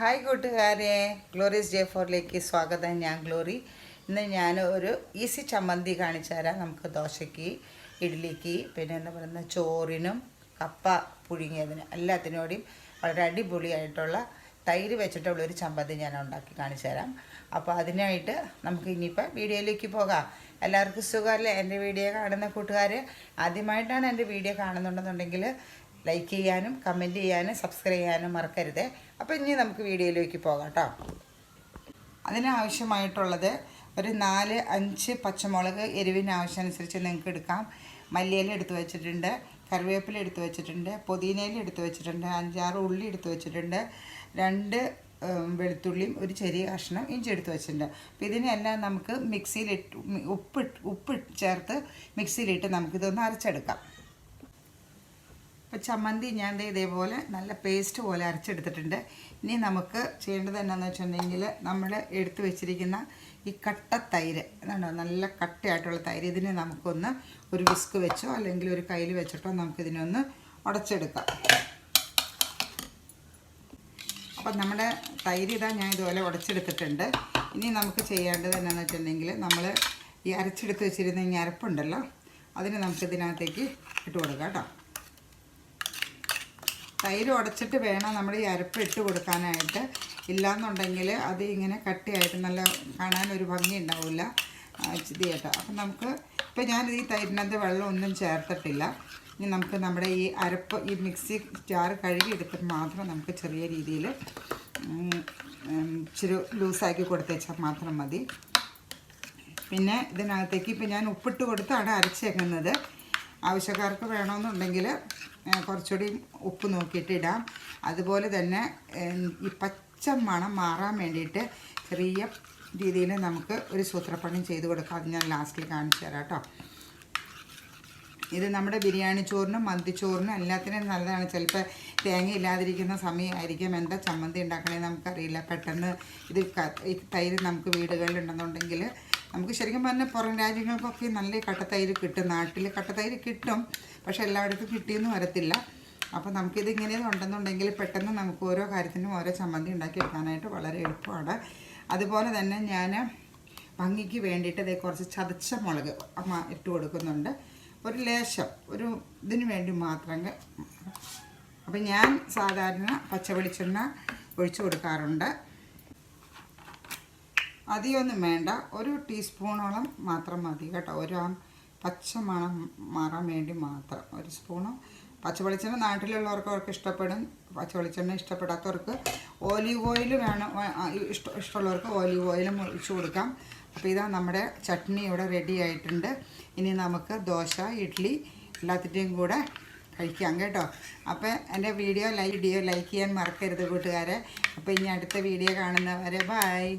Hi കൂട്ടുകാരെ. Glory's J ഫോറിലേക്ക് സ്വാഗതം. ഞാൻ ഗ്ലോറി. ഇന്ന് ഞാൻ ഒരു ഈസി ചമ്മന്തി കാണിച്ചു തരാം. നമുക്ക് ദോശയ്ക്ക് ഇഡ്ഡലിക്ക് പിന്നെ എന്താ പറയുന്ന ചോറിനും കപ്പ പുഴുങ്ങിയതിനും എല്ലാത്തിനോടെയും വളരെ അടിപൊളിയായിട്ടുള്ള തൈര് വെച്ചിട്ടുള്ള ഒരു ചമ്മന്തി ഞാൻ ഉണ്ടാക്കി കാണിച്ചു തരാം. അപ്പോൾ അതിനായിട്ട് നമുക്ക് ഇനിയിപ്പോൾ വീഡിയോയിലേക്ക് പോകാം. എല്ലാവർക്കും സുഖമല്ലേ? എന്റെ വീഡിയോ കാണുന്ന കൂട്ടുകാർ ആദ്യമായിട്ടാണ് എന്റെ വീഡിയോ കാണുന്നുണ്ടെന്നുണ്ടെങ്കിൽ ലൈക്ക് ചെയ്യാനും കമന്റ് ചെയ്യാനും സബ്സ്ക്രൈബ് ചെയ്യാനും മറക്കരുത്. അപ്പോൾ ഇനി നമുക്ക് വീഡിയോയിലേക്ക് പോകാം കേട്ടോ അതിനാവശ്യമായിട്ടുള്ളത് ഒരു നാല് അഞ്ച് പച്ചമുളക് എരിവിന് ആവശ്യമനുസരിച്ച് നിങ്ങൾക്ക് എടുക്കാം. മല്ലിയില എടുത്ത് വെച്ചിട്ടുണ്ട് കറിവേപ്പില എടുത്ത് വെച്ചിട്ടുണ്ട് പുതിനയില എടുത്ത് വെച്ചിട്ടുണ്ട് അഞ്ചാറ് ഉള്ളി എടുത്ത് വെച്ചിട്ടുണ്ട് രണ്ട് വെളുത്തുള്ളിയും ഒരു ചെറിയ കഷ്ണം ഇഞ്ചി എടുത്ത് വെച്ചിട്ടുണ്ട്. അപ്പോൾ ഇതിനെല്ലാം നമുക്ക് മിക്സിയിലിട്ട് ഉപ്പിട്ട് ഉപ്പ് ചേർത്ത് മിക്സിയിലിട്ട് നമുക്കിതൊന്ന് അരച്ചെടുക്കാം. ഇപ്പോൾ ചമ്മന്തി ഞാൻ ഇതേപോലെ നല്ല പേസ്റ്റ് പോലെ അരച്ചെടുത്തിട്ടുണ്ട്. ഇനി നമുക്ക് ചെയ്യേണ്ടത് എന്നാന്ന് വെച്ചിട്ടുണ്ടെങ്കിൽ നമ്മൾ എടുത്തു വെച്ചിരിക്കുന്ന ഈ കട്ട തൈര് എന്താണോ നല്ല കട്ടയായിട്ടുള്ള തൈര് ഇതിനെ നമുക്കൊന്ന് ഒരു വിസ്ക് വെച്ചോ അല്ലെങ്കിൽ ഒരു കയ്യിൽ വെച്ചിട്ടോ നമുക്കിതിനൊന്ന് ഉടച്ചെടുക്കാം. അപ്പം നമ്മുടെ തൈര് ഇതാ ഞാൻ ഇതുപോലെ ഉടച്ചെടുത്തിട്ടുണ്ട്. ഇനി നമുക്ക് ചെയ്യേണ്ടത് എന്നാന്ന് വെച്ചിട്ടുണ്ടെങ്കിൽ നമ്മൾ ഈ അരച്ചെടുത്ത് വെച്ചിരുന്ന ഈ അരപ്പുണ്ടല്ലോ അതിന് നമുക്ക് ഇതിനകത്തേക്ക് ഇട്ട് കൊടുക്കാം കേട്ടോ. തൈര് ഉടച്ചിട്ട് വേണം നമ്മൾ ഈ അരപ്പ് ഇട്ട് കൊടുക്കാനായിട്ട്. ഇല്ലയെന്നുണ്ടെങ്കിൽ അത് ഇങ്ങനെ കട്ടിയായിട്ട് നല്ല കാണാൻ ഒരു ഭംഗി ഉണ്ടാവില്ല. ചിതിയായിട്ട് അപ്പം നമുക്ക് ഇപ്പം ഞാൻ ഈ തൈരിനകത്ത് വെള്ളം ഒന്നും ചേർത്തിട്ടില്ല. ഇനി നമുക്ക് നമ്മുടെ ഈ അരപ്പ് ഈ മിക്സി ജാർ കഴുകി എടുത്തിട്ട് മാത്രം നമുക്ക് ചെറിയ രീതിയിൽ ഇച്ചിരി ലൂസാക്കി കൊടുത്തേച്ചാൽ മാത്രം മതി. പിന്നെ ഇതിനകത്തേക്ക് ഇപ്പം ഞാൻ ഉപ്പിട്ട് കൊടുത്താണ് അരച്ചേക്കുന്നത്. ആവശ്യക്കാർക്ക് വേണമെന്നുണ്ടെങ്കിൽ കുറച്ചുകൂടി ഉപ്പ് നോക്കിയിട്ട് ഇടാം. അതുപോലെ തന്നെ ഈ പച്ച മണം മാറാൻ വേണ്ടിയിട്ട് ചെറിയ രീതിയിൽ നമുക്ക് ഒരു സൂത്രപ്പണി ചെയ്ത് കൊടുക്കാം. അത് ഞാൻ ലാസ്റ്റിൽ കാണിച്ചു തരാം കേട്ടോ. ഇത് നമ്മുടെ ബിരിയാണി ചോറിനും മന്തിച്ചോറിനും എല്ലാത്തിനും നല്ലതാണ്. ചിലപ്പോൾ തേങ്ങ ഇല്ലാതിരിക്കുന്ന സമയമായിരിക്കും എന്താ ചമ്മന്തി ഉണ്ടാക്കണേ നമുക്കറിയില്ല. പെട്ടെന്ന് ഇത് തൈര് നമുക്ക് വീടുകളിലുണ്ടെന്നുണ്ടെങ്കിൽ നമുക്ക് ശരിക്കും പറഞ്ഞാൽ പുറം രാജ്യങ്ങൾക്കൊക്കെ നല്ല കട്ടത്തൈര് കിട്ടും. നാട്ടിൽ കട്ടത്തൈര് കിട്ടും. പക്ഷെ എല്ലായിടത്തും കിട്ടിയെന്ന് വരത്തില്ല. അപ്പോൾ നമുക്കിത് ഇങ്ങനെ ഉണ്ടെന്നുണ്ടെങ്കിൽ പെട്ടെന്ന് നമുക്ക് ഓരോ കാര്യത്തിനും ഓരോ ചമ്മന്തി ഉണ്ടാക്കിയെടുക്കാനായിട്ട് വളരെ എളുപ്പമാണ്. അതുപോലെ തന്നെ ഞാൻ ഭംഗിക്ക് വേണ്ടിയിട്ട് ഇതേ കുറച്ച് ചതച്ച മുളക് ഇട്ട് കൊടുക്കുന്നുണ്ട്. ഒരു ലേശം ഒരു ഇതിന് വേണ്ടി മാത്രം. അപ്പം ഞാൻ സാധാരണ പച്ച വെളിച്ചെണ്ണ ഒഴിച്ചു കൊടുക്കാറുണ്ട്. അധികമൊന്നും വേണ്ട. ഒരു ടീസ്പൂണോളം മാത്രം മതി കേട്ടോ. ഒരു പച്ച മണം മാറാൻ വേണ്ടി മാത്രം. ഒരു സ്പൂണ് പച്ച വെളിച്ചെണ്ണ നാട്ടിലുള്ളവർക്ക് അവർക്ക് ഇഷ്ടപ്പെടും. പച്ച വെളിച്ചെണ്ണ ഇഷ്ടപ്പെടാത്തവർക്ക് ഓലീവ് ഓയിൽ വേണം. ഇഷ്ട ഇഷ്ടമുള്ളവർക്ക് ഓലീവ് ഓയിലും ഒഴിച്ചു കൊടുക്കാം. അപ്പോൾ ഇതാ നമ്മുടെ ചട്നി ഇവിടെ റെഡി ആയിട്ടുണ്ട്. ഇനി നമുക്ക് ദോശ ഇഡ്ഡലി എല്ലാത്തിന്റെയും കൂടെ കഴിക്കാം കേട്ടോ. അപ്പോൾ എന്റെ വീഡിയോ ലൈക്ക് വീഡിയോ ലൈക്ക് ചെയ്യാൻ മറക്കരുത് കൂട്ടുകാരെ. അപ്പോൾ ഇനി അടുത്ത വീഡിയോ കാണുന്നവരെ ബായ്